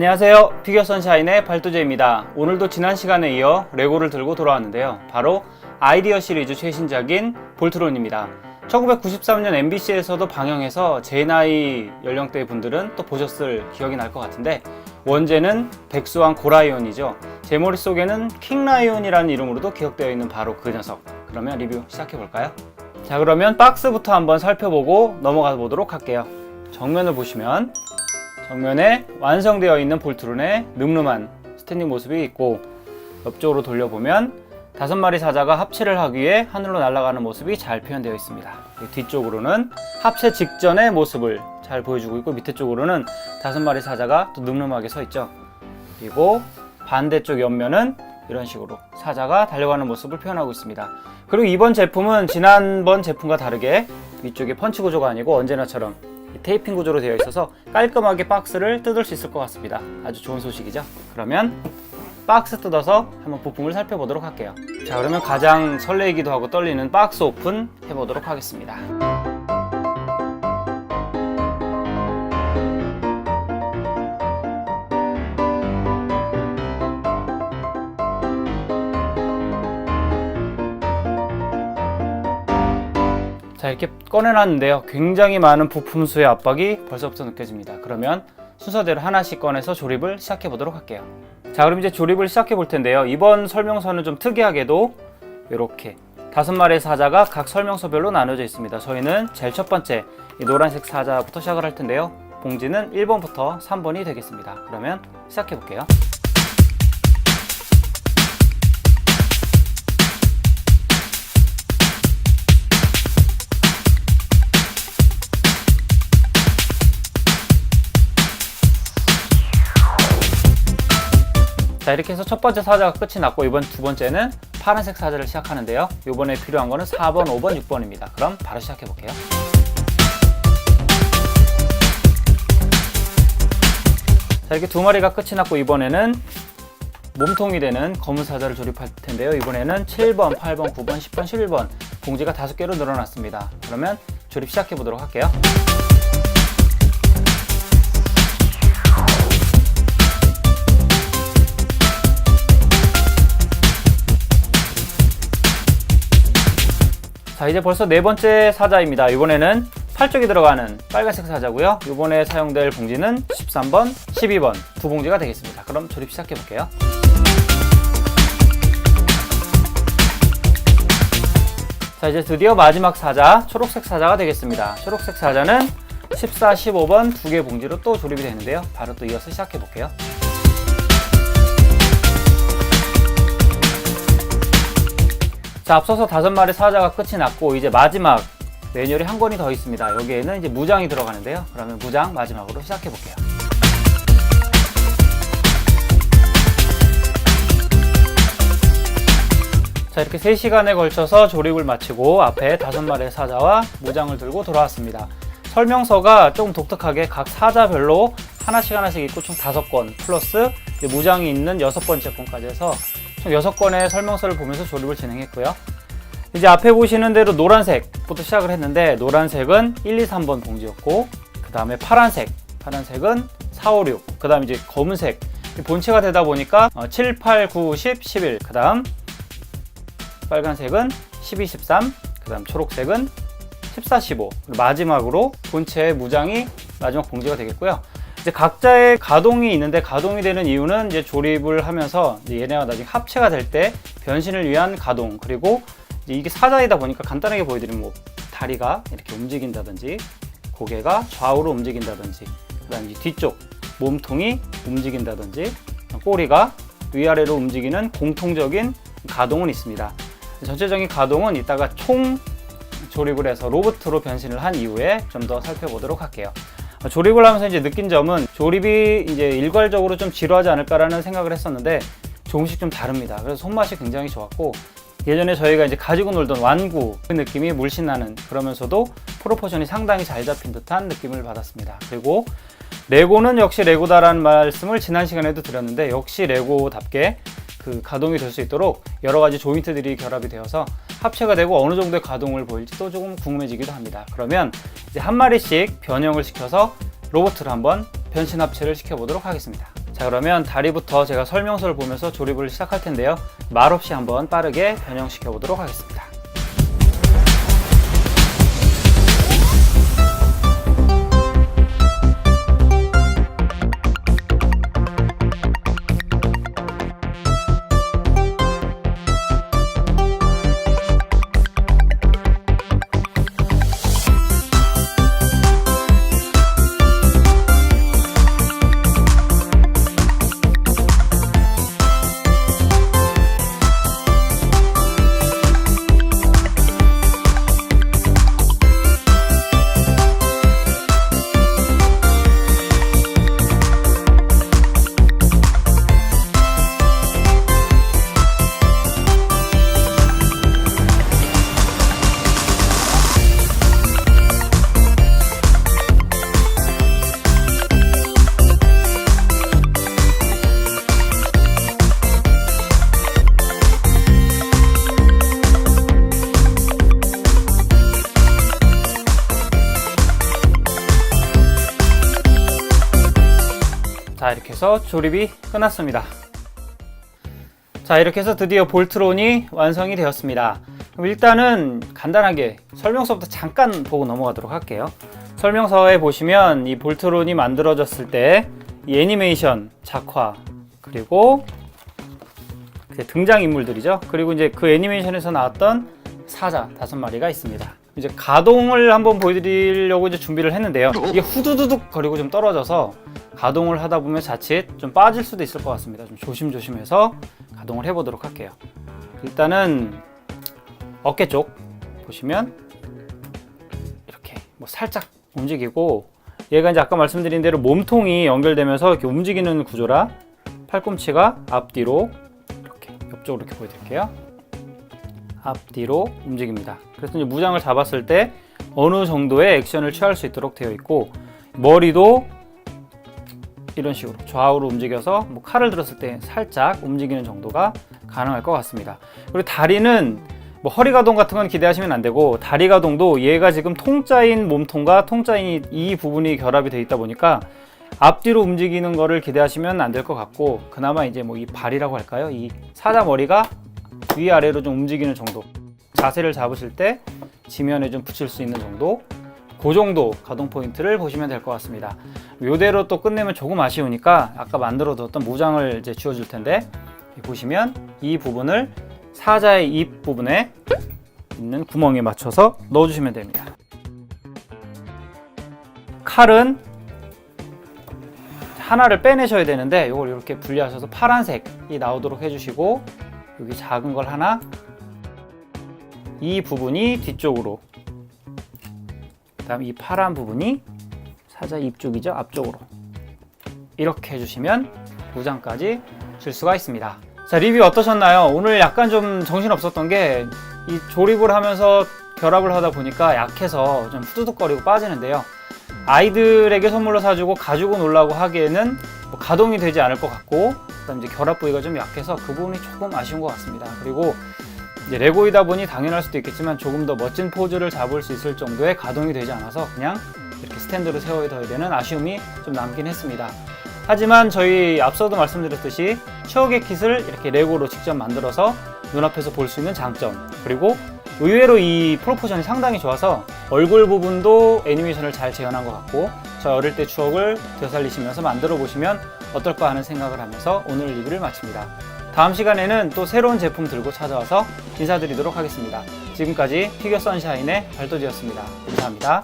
안녕하세요. 피겨 선샤인의 발도제입니다. 오늘도 지난 시간에 이어 레고를 들고 돌아왔는데요. 바로 아이디어 시리즈 최신작인 볼트론입니다. 1993년 MBC에서도 방영해서 제 나이 연령대 분들은 또 보셨을 기억이 날 것 같은데 원제는 백수왕 고라이온이죠. 제 머릿속에는 킹라이온이라는 이름으로도 기억되어 있는 바로 그 녀석. 그러면 리뷰 시작해 볼까요? 자, 그러면 박스부터 한번 살펴보고 넘어가 보도록 할게요. 정면을 보시면 정면에 완성되어 있는 볼트론의 늠름한 스탠딩 모습이 있고 옆쪽으로 돌려보면 다섯 마리 사자가 합체를 하기 위해 하늘로 날아가는 모습이 잘 표현되어 있습니다. 뒤쪽으로는 합체 직전의 모습을 잘 보여주고 있고 밑에 쪽으로는 다섯 마리 사자가 또 늠름하게 서 있죠. 그리고 반대쪽 옆면은 이런 식으로 사자가 달려가는 모습을 표현하고 있습니다. 그리고 이번 제품은 지난번 제품과 다르게 위쪽에 펀치 구조가 아니고 언제나처럼 이 테이핑 구조로 되어 있어서 깔끔하게 박스를 뜯을 수 있을 것 같습니다. 아주 좋은 소식이죠. 그러면 박스 뜯어서 한번 부품을 살펴보도록 할게요. 자, 그러면 가장 설레이기도 하고 떨리는 박스 오픈 해보도록 하겠습니다. 자 이렇게 꺼내놨는데요. 굉장히 많은 부품 수의 압박이 벌써부터 느껴집니다. 그러면 순서대로 하나씩 꺼내서 조립을 시작해 보도록 할게요. 자 그럼 이제 조립을 시작해 볼 텐데요. 이번 설명서는 좀 특이하게도 이렇게 다섯 마리의 사자가 각 설명서별로 나눠져 있습니다. 저희는 제일 첫 번째 이 노란색 사자부터 시작을 할 텐데요. 봉지는 1번부터 3번이 되겠습니다. 그러면 시작해 볼게요 자 이렇게 해서 첫 번째 사자가 끝이 났고 이번 두 번째는 파란색 사자를 시작하는데요. 이번에 필요한 거는 4번, 5번, 6번입니다. 그럼 바로 시작해 볼게요. 자 이렇게 두 마리가 끝이 났고 이번에는 몸통이 되는 검은 사자를 조립할 텐데요. 이번에는 7번, 8번, 9번, 10번, 11번 봉지가 다섯 개로 늘어났습니다. 그러면 조립 시작해 보도록 할게요 자 이제 벌써 네 번째 사자입니다. 이번에는 팔 쪽에 들어가는 빨간색 사자고요. 이번에 사용될 봉지는 13번, 12번 두 봉지가 되겠습니다. 그럼 조립 시작해 볼게요. 자 이제 드디어 마지막 사자 초록색 사자가 되겠습니다. 초록색 사자는 14, 15번 두 개 봉지로 또 조립이 되는데요. 바로 또 이어서 시작해 볼게요. 자, 앞서서 다섯 마리 사자가 끝이 났고 이제 마지막 매뉴얼이 한 권이 더 있습니다. 여기에는 이제 무장이 들어가는데요. 그러면 무장 마지막으로 시작해 볼게요. 자, 이렇게 3시간에 걸쳐서 조립을 마치고 앞에 다섯 마리의 사자와 무장을 들고 돌아왔습니다. 설명서가 조금 독특하게 각 사자별로 하나씩 하나씩 있고 총 다섯 권 플러스 무장이 있는 여섯 번째 권까지 해서 총 6건의 설명서를 보면서 조립을 진행했고요. 이제 앞에 보시는 대로 노란색부터 시작을 했는데 노란색은 1, 2, 3번 봉지였고 그 다음에 파란색, 파란색은 4, 5, 6, 그 다음 이제 검은색 본체가 되다 보니까 7, 8, 9, 10, 11, 그 다음 빨간색은 12, 13, 그 다음 초록색은 14, 15 마지막으로 본체의 무장이 마지막 봉지가 되겠고요. 이제 각자의 가동이 있는데 가동이 되는 이유는 이제 조립을 하면서 이제 얘네가 나중에 합체가 될 때 변신을 위한 가동 그리고 이게 사자이다 보니까 간단하게 보여드리면 뭐 다리가 이렇게 움직인다든지 고개가 좌우로 움직인다든지 그다음 이 뒤쪽 몸통이 움직인다든지 꼬리가 위아래로 움직이는 공통적인 가동은 있습니다. 전체적인 가동은 이따가 총 조립을 해서 로봇으로 변신을 한 이후에 좀 더 살펴보도록 할게요. 조립을 하면서 이제 느낀 점은 조립이 이제 일괄적으로 좀 지루하지 않을까라는 생각을 했었는데 조금씩 좀 다릅니다. 그래서 손맛이 굉장히 좋았고 예전에 저희가 이제 가지고 놀던 완구 그 느낌이 물씬 나는 그러면서도 프로포션이 상당히 잘 잡힌 듯한 느낌을 받았습니다. 그리고 레고는 역시 레고다라는 말씀을 지난 시간에도 드렸는데 역시 레고답게 그 가동이 될 수 있도록 여러 가지 조인트들이 결합이 되어서 합체가 되고 어느 정도의 가동을 보일지 또 조금 궁금해지기도 합니다. 그러면 이제 한 마리씩 변형을 시켜서 로봇을 한번 변신 합체를 시켜보도록 하겠습니다. 자 그러면 다리부터 제가 설명서를 보면서 조립을 시작할 텐데요. 말없이 한번 빠르게 변형시켜 보도록 하겠습니다. 해서 조립이 끝났습니다. 자 이렇게 해서 드디어 볼트론이 완성이 되었습니다. 그럼 일단은 간단하게 설명서부터 잠깐 보고 넘어가도록 할게요. 설명서에 보시면 이 볼트론이 만들어졌을 때 이 애니메이션, 작화 그리고 그 등장 인물들이죠. 그리고 이제 그 애니메이션에서 나왔던 사자 다섯 마리가 있습니다. 이제 가동을 한번 보여드리려고 이제 준비를 했는데요. 이게 후두두둑 거리고 좀 떨어져서 가동을 하다 보면 자칫 좀 빠질 수도 있을 것 같습니다. 좀 조심조심해서 가동을 해보도록 할게요. 일단은 어깨 쪽 보시면 이렇게 뭐 살짝 움직이고 얘가 이제 아까 말씀드린 대로 몸통이 연결되면서 이렇게 움직이는 구조라 팔꿈치가 앞뒤로 이렇게 옆쪽으로 이렇게 보여드릴게요. 앞뒤로 움직입니다. 그래서 이제 무장을 잡았을 때 어느 정도의 액션을 취할 수 있도록 되어 있고 머리도 이런 식으로 좌우로 움직여서 뭐 칼을 들었을 때 살짝 움직이는 정도가 가능할 것 같습니다. 그리고 다리는 뭐 허리 가동 같은 건 기대하시면 안 되고 다리 가동도 얘가 지금 통짜인 몸통과 통짜인 이 부분이 결합이 되어 있다 보니까 앞뒤로 움직이는 거를 기대하시면 안 될 것 같고 그나마 이제 뭐 이 발이라고 할까요? 이 사자 머리가 위아래로 좀 움직이는 정도 자세를 잡으실 때 지면에 좀 붙일 수 있는 정도 그 정도 가동 포인트를 보시면 될 것 같습니다. 요대로 또 끝내면 조금 아쉬우니까 아까 만들어 뒀던 무장을 이제 지워 줄 텐데 보시면 이 부분을 사자의 입 부분에 있는 구멍에 맞춰서 넣어 주시면 됩니다. 칼은 하나를 빼내셔야 되는데 이걸 이렇게 분리하셔서 파란색이 나오도록 해주시고 여기 작은 걸 하나 이 부분이 뒤쪽으로 그다음 이 파란 부분이 사자 입 쪽이죠 앞쪽으로 이렇게 해주시면 무장까지 줄 수가 있습니다. 자 리뷰 어떠셨나요? 오늘 약간 좀 정신 없었던 게 이 조립을 하면서 결합을 하다 보니까 약해서 좀 후두둑거리고 빠지는데요. 아이들에게 선물로 사주고 가지고 놀라고 하기에는 뭐 가동이 되지 않을 것 같고 그다음 이제 결합 부위가 좀 약해서 그 부분이 조금 아쉬운 것 같습니다. 그리고 이제 레고이다 보니 당연할 수도 있겠지만 조금 더 멋진 포즈를 잡을 수 있을 정도의 가동이 되지 않아서 그냥 이렇게 스탠드로 세워둬야 되는 아쉬움이 좀 남긴 했습니다. 하지만 저희 앞서도 말씀드렸듯이 추억의 킷을 이렇게 레고로 직접 만들어서 눈앞에서 볼 수 있는 장점 그리고 의외로 이 프로포션이 상당히 좋아서 얼굴 부분도 애니메이션을 잘 재현한 것 같고 저 어릴 때 추억을 되살리시면서 만들어 보시면 어떨까 하는 생각을 하면서 오늘 리뷰를 마칩니다. 다음 시간에는 또 새로운 제품 들고 찾아와서 인사드리도록 하겠습니다. 지금까지 피겨 선샤인의 발도지였습니다. 감사합니다.